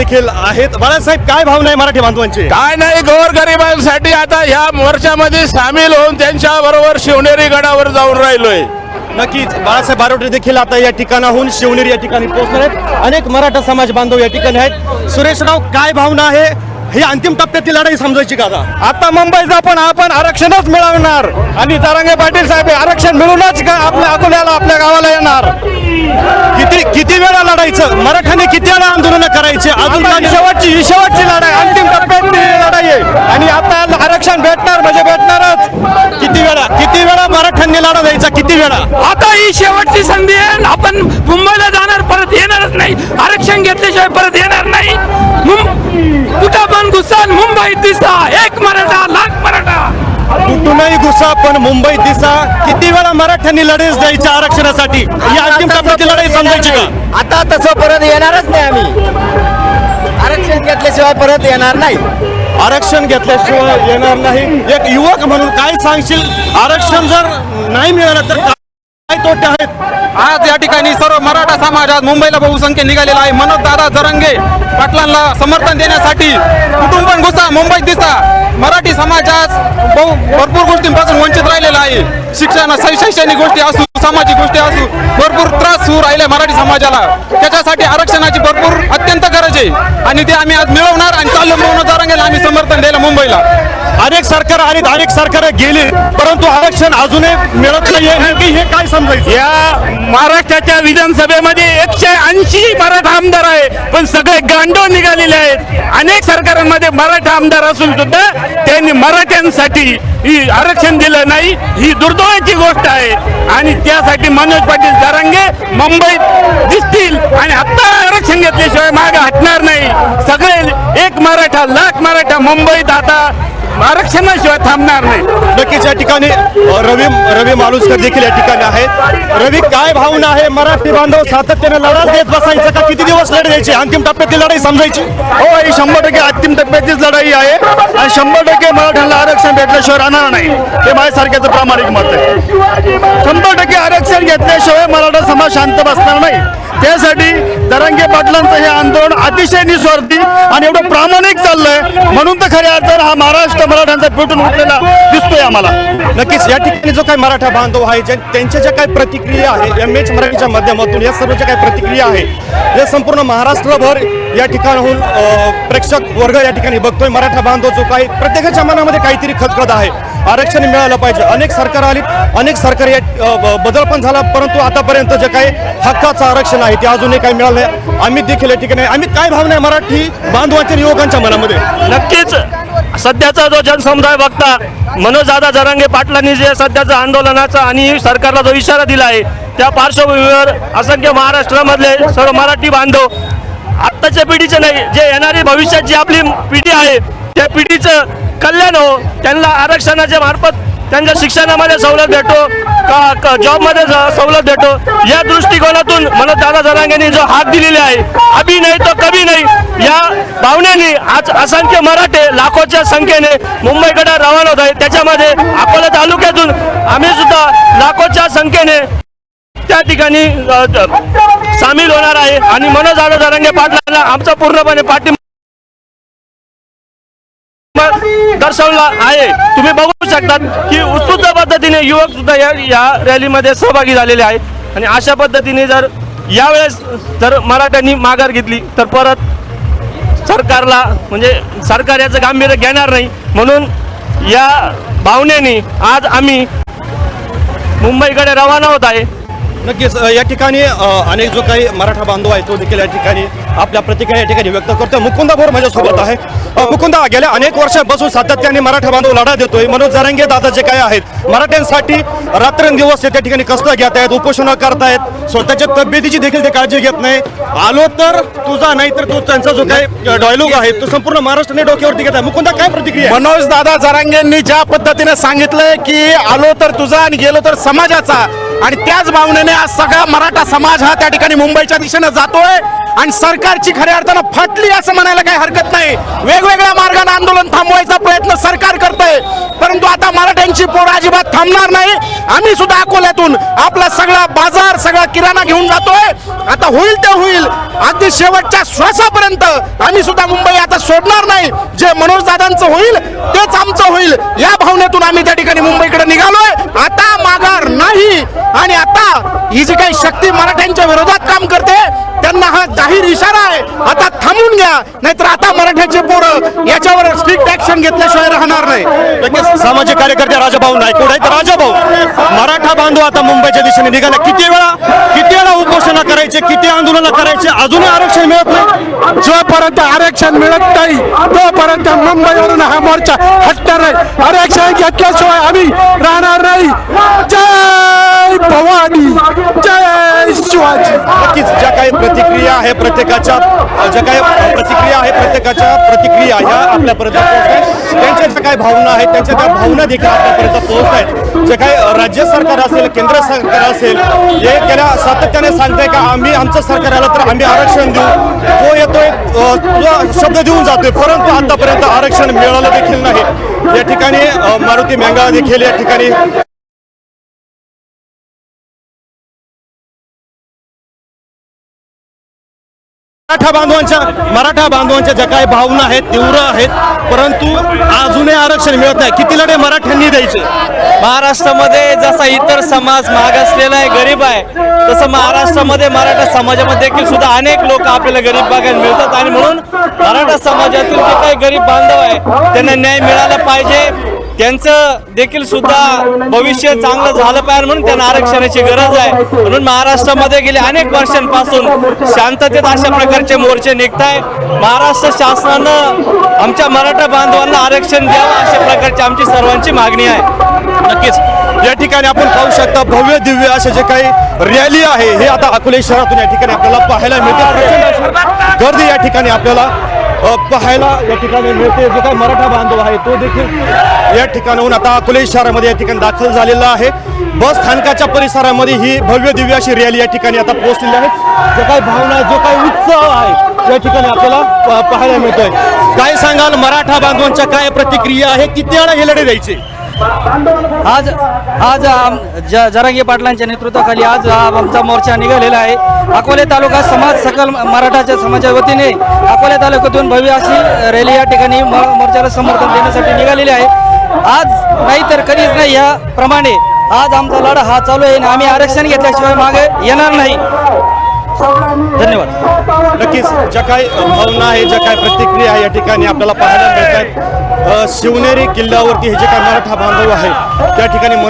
देखील आहेत. बाळासाहेब काय भावना आहे मराठी बांधवांची? काय नाही गोरगरिबांसाठी आता ह्या मोर्चामध्ये सामील होऊन त्यांच्या बरोबर शिवनेरी गडावर जाऊन राहिलोय. नक्कीच बाळासाहेब बारोटे देखील आता या ठिकाणाहून शिवनेरी या ठिकाणी पोहोचणार आहेत. अनेक मराठा समाज बांधव या ठिकाणी आहेत. सुरेशराव काय भावना आहे? ही अंतिम टप्प्यातील लढाई समजायची का आता? आता मुंबईचा पण आपण आरक्षणच मिळवणार. आणि तरंगे पाटील साहेब आरक्षण मिळूनच का आपल्या अकोल्याला आपल्या गावाला येणार? किती किती वेळा लढायचं? मराठ्याने किती वेळा आंदोलन करायचे? अजून शेवटची ही शेवटची लढाई अंतिम टप्प्यातली लढाई आहे. आणि आता आरक्षण भेटणार म्हणजे भेटणारच. किती वेळा किती वेळा मराठ्यांनी लढा द्यायचा? किती वेळा? आता ही शेवटची संधी आहे. आपण मुंबईला जाणार परत येणारच नाही. आरक्षण घेतल्याशिवाय परत येणार नाही. कुठं पण घुसान मुंबईत दिसता एक मराठा लाख मराठा. कुठूनही घुसा पण मुंबईत दिसा. किती वेळा मराठ्यांनी लढाईच द्यायच्या आरक्षणासाठी? ही अंतिम लढाई समजायची का? आता तसं परत येणारच नाही आम्ही. आरक्षण घेतल्याशिवाय परत येणार नाही. आरक्षण घेतल्याशिवाय येणार नाही. एक युवक म्हणून काय सांगशील? आरक्षण जर नाही मिळालं तर तोटे आहेत. आज या ठिकाणी सर्व मराठा समाज आज मुंबईला बहुसंख्य निघालेला आहे. मनोज दादा जरंगे पाटलांना समर्थन देण्यासाठी कुठून पण घुसा मुंबईत दिसा. मराठी समाज आज बहु भरपूर गोष्टींपासून वंचित राहिलेला आहे. शिक्षण शैक्षणिक गोष्टी असू सामाजिक गोष्टी असू भरपूर त्रास होऊ राहिले मराठी समाजाला. त्याच्यासाठी आरक्षणाची आहे. आणि ते आम्ही आज मिळवणार आणि मनोज जरंगेला आम्ही समर्थन द्यायला मुंबईला. अनेक सरकार आणि अनेक सरकार गेली परंतु आरक्षण अजूनही मिळत नाहीये. नेमकी हे काय समजायचं? या महाराष्ट्राच्या विधानसभेमध्ये एकशे ऐंशी मराठा आमदार आहे पण सगळे गांडो निघालेले आहेत. अनेक सरकारांमध्ये मराठा आमदार असून सुद्धा त्यांनी मराठ्यांसाठी ही आरक्षण दिलं नाही ही दुर्दैवाची गोष्ट आहे. आणि त्यासाठी मनोज पाटील जरांगे मुंबईत दिसतील आणि आता आरक्षण घेतल्याशिवाय मागे हटणार नाही सगळे एक मराठा लाख मराठा मुंबईत आता आरक्षणाशिवाय थांबणार नाही. नक्कीच या ठिकाणी रवी रवी मालुसकर देखील या ठिकाणी आहेत. रवी काय भावना आहे? मराठी बांधव सातत्याने लढा देत बसायचं का? किती दिवस लढ द्यायची? अंतिम टप्प्यातील लढाई समजायची? हो ही शंभर टक्के अंतिम टप्प्याचीच लढाई आहे. आणि शंभर टक्के मराठ्यांना आरक्षण भेटल्याशिवाय राहणार नाही. ते माझ्यासारख्याचं प्रामाणिक मत आहे. शंभर टक्के आरक्षण घेतल्याशिवाय मराठा समाज शांत बसणार नाही. त्यासाठी दरंगे पाटलांचं हे आंदोलन अतिशय निस्वार्थी आणि एवढं प्रामाणिक चाललंय. म्हणून तर खऱ्या अर्थानं हा महाराष्ट्र मराठ्यांचा पेटून उठलेला दिसतोय आम्हाला. नक्कीच या ठिकाणी जो काही मराठा बांधव आहे ज्या- त्यांच्या ज्या काही प्रतिक्रिया आहे एम एच मराठीच्या माध्यमातून या सर्व ज्या काही प्रतिक्रिया आहे या संपूर्ण महाराष्ट्रभर या ठिकाणाहून प्रेक्षक वर्ग या ठिकाणी बघतोय. मराठा बांधव जो काही प्रत्येकाच्या मनामध्ये काहीतरी खतखत आहे. आरक्षण मिळालं पाहिजे. अनेक सरकार आली अनेक सरकार या ब- बदल पण झाला परंतु आतापर्यंत जे काही हक्काचं आरक्षण आहे ते अजूनही काही मिळालं नाही. आम्ही देखील या ठिकाणी आम्ही काय भावना आहे मराठी बांधवांच्या युवकांच्या मनामध्ये? नक्कीच. सध्याचा जो जनसमुदाय बघता मनोज दादा जरांगे पाटलांनी जे सध्याचा आंदोलनाचा आणि सरकारला जो इशारा दिला आहे त्या पार्श्वभूमीवर असंख्य महाराष्ट्रामधले सर्व मराठी बांधव आत्ताच्या पिढीचे नाही जे येणारी जी आपली पिढी आहे त्या पिढीचं कल्याण हो त्यांना आरक्षणाच्या मार्फत त्यांच्या शिक्षणामध्ये सवलत भेटो का का जॉबमध्ये सवलत भेटो. या दृष्टिकोनातून मला दादा जरांगेंनी जो हात दिलेला आहे अभि नाही तो कभी नाही या भावनेने आज असंख्य मराठे लाखोच्या संख्येने मुंबईकडे रवाना होत आहे त्याच्यामध्ये अकोला तालुक्यातून आम्ही सुद्धा लाखोच्या संख्येने त्या ठिकाणी सामील होणार आहे. आणि मनोज दादा जरांगे पाटलांना आमचा पूर्णपणे पाठिंबा दर्शवला आहे. तुम्ही बघू शकतात की उत्स्फूर्त पद्धतीने युवक सुद्धा या या रॅलीमध्ये सहभागी झालेले आहेत. आणि अशा पद्धतीने जर यावेळेस जर मराठ्यांनी माघार घेतली तर परत सरकारला म्हणजे सरकार याचं गांभीर्य घेणार नाही. म्हणून या भावनेने आज आम्ही मुंबईकडे रवाना होत आहे. नक्कीच या ठिकाणी अनेक जो काही मराठा बांधव आहे तो देखील या ठिकाणी आपल्या प्रतिक्रिया या ठिकाणी व्यक्त करतोय. मुकुंदा भोर माझ्यासोबत आहे. मुकुंदा गेल्या अनेक वर्षापासून सातत्याने मराठा बांधव लढा देतोय. मनोज जरांगे दादा जे काय आहेत? मराठ्यांसाठी रात्रंदिवस ते त्या ठिकाणी कष्ट घेत आहेत उपोषणं करतायत. स्वतःच्या तब्येतीची देखील ते काळजी घेत नाही. आलो तर तुझा नाही तर तो त्यांचा जो काही डायलॉग आहे तो संपूर्ण महाराष्ट्राने डोक्यावरती घेत आहे. मुकुंदा काय प्रतिक्रिया आहे? मनोज दादा जरांगेंनी ज्या पद्धतीने सांगितलंय की आलो तर तुझा आणि गेलो तर समाजाचा आणि त्याच भावनेने आज सगळा मराठा समाज हा त्या ठिकाणी मुंबईच्या दिशेनं जातोय. आणि सरकारची खऱ्या अर्थानं फाटली असं म्हणायला काही हरकत नाही. वेगवेगळ्या मार्गाने आंदोलन थांबवायचा प्रयत्न सरकार करतंय. परंतु आता मराठ्यांची पोर अजिबात थांबणार नाही. आम्ही सुद्धा अकोल्यातून आपला सगळा बाजार सगळा किराणा घेऊन जातोय. आता होईल ते होईल. अगदी शेवटच्या श्वासापर्यंत आम्ही सुद्धा मुंबई आता सोडणार नाही. जे मनोज दादांचं होईल तेच आमचं होईल. या भावनेतून आम्ही त्या ठिकाणी मुंबईकडे निघालोय. आता माघार नाही. आणि आता ही जी काही शक्ती मराठ्यांच्या विरोधात काम करते त्यांना हा जाहीर इशारा आहे. आता थांबून घ्या नाहीतर आता मराठ्याचे पोरं याच्यावर स्ट्रिक्ट ऍक्शन घेतल्याशिवाय राहणार नाही. सामाजिक कार्यकर्ते राजाभाऊ नायकोड आहेत? राजाभाऊ मराठा बांधव आता मुंबईच्या दिशेने निघाला. किती वेळा किती वेळा उपोषणा करायचे किती आंदोलनं करायचे अजूनही आरक्षण मिळत नाही. जोपर्यंत आरक्षण मिळत नाही तोपर्यंत मुंबईवरून हा मोर्चा हटणार नाही. आरक्षण घेतल्याशिवाय आम्ही राहणार नाही. जय भवानी! काही प्रतिक्रिया आहे प्रत्येकाच्या ज्या काही प्रतिक्रिया आहे प्रत्येकाच्या प्रतिक्रिया ह्या आपल्यापर्यंत पोहोचत आहेत. त्यांच्या ज्या काही भावना आहेत त्यांच्या त्या भावना देखील आपल्यापर्यंत पोहोचत आहेत. जे काही राज्य सरकार असेल केंद्र सरकार असेल हे त्याला सातत्याने सांगतंय का आम्ही आमचं सरकार आलं तर आम्ही आरक्षण देऊ. तो येतोय तो शब्द देऊन जातोय परंतु आतापर्यंत आरक्षण मिळालं देखील नाही. या ठिकाणी मारुती मेंगाळा देखील या ठिकाणी मराठा बांधवांच्या मराठा बांधवांच्या ज्या काही भावना आहेत तीव्र आहेत परंतु अजूनही आरक्षण मिळत नाही. किती लढे मराठ्यांनी द्यायचे? महाराष्ट्रामध्ये जसा इतर समाज मागासलेला आहे गरीब आहे तसं महाराष्ट्रामध्ये मराठा समाजामध्ये देखील सुद्धा अनेक लोक आपल्याला गरीब बघायला मिळतात. आणि म्हणून मराठा समाजातील जे काही गरीब बांधव आहे त्यांना न्याय मिळाला पाहिजे. त्यांचं देखील सुद्धा भविष्य चांगलं झालं पाहिजे म्हणून त्यांना आरक्षणाची गरज आहे. म्हणून महाराष्ट्रामध्ये गेले अनेक वर्षांपासून शांततेत अशा प्रकारचे मोर्चे निघत आहे महाराष्ट्र शासनानं आमच्या मराठा बांधवांना आरक्षण द्यावं अशा प्रकारची आमची सर्वांची मागणी आहे. नक्कीच या ठिकाणी आपण पाहू शकता भव्य दिव्य असे जे काही रॅली आहे हे आता अकोले शहरातून या ठिकाणी आपल्याला पाहायला मिळते. गर्दी या ठिकाणी आपल्याला पाहायला या ठिकाणी मिळते. जो काही मराठा बांधव आहे तो देखील या ठिकाणाहून आता अकोले शहरामध्ये या ठिकाणी दाखल झालेला आहे. बस स्थानकाच्या परिसरामध्ये ही भव्य दिव्य अशी रॅली या ठिकाणी आता पोहोचलेली आहे. जो काही भावना जो काही उत्सव आहे या ठिकाणी आपल्याला प- पाहायला मिळतोय. काय सांगाल मराठा बांधवांच्या काय प्रतिक्रिया आहे? किती वेळा हे लढे द्यायचे? आज आज आम- ज जरांगे पाटलांच्या नेतृत्वाखाली आज हा आमचा मोर्चा निघालेला आहे. अकोले तालुका समाज सकल मराठाच्या समाजाच्या वतीने अकोले तालुक्यातून भव्य अशी रॅली या ठिकाणी म- मोर्चाला समर्थन देण्यासाठी निघालेली आहे. आज नाही तर कधीच नाही या प्रमाणे आज आमचा लढा हा चालू आहे आणि आम्ही आरक्षण घेतल्याशिवाय मागे येणार नाही. धन्यवाद. नक्कीच ज्या काय भावना आहे ज्या काय प्रतिक्रिया आहे या ठिकाणी आपल्याला पाहायला मिळत आहेत शिवनेरी किल्ल्यावरती हे जे काय मराठा बांधव आहे त्या ठिकाणी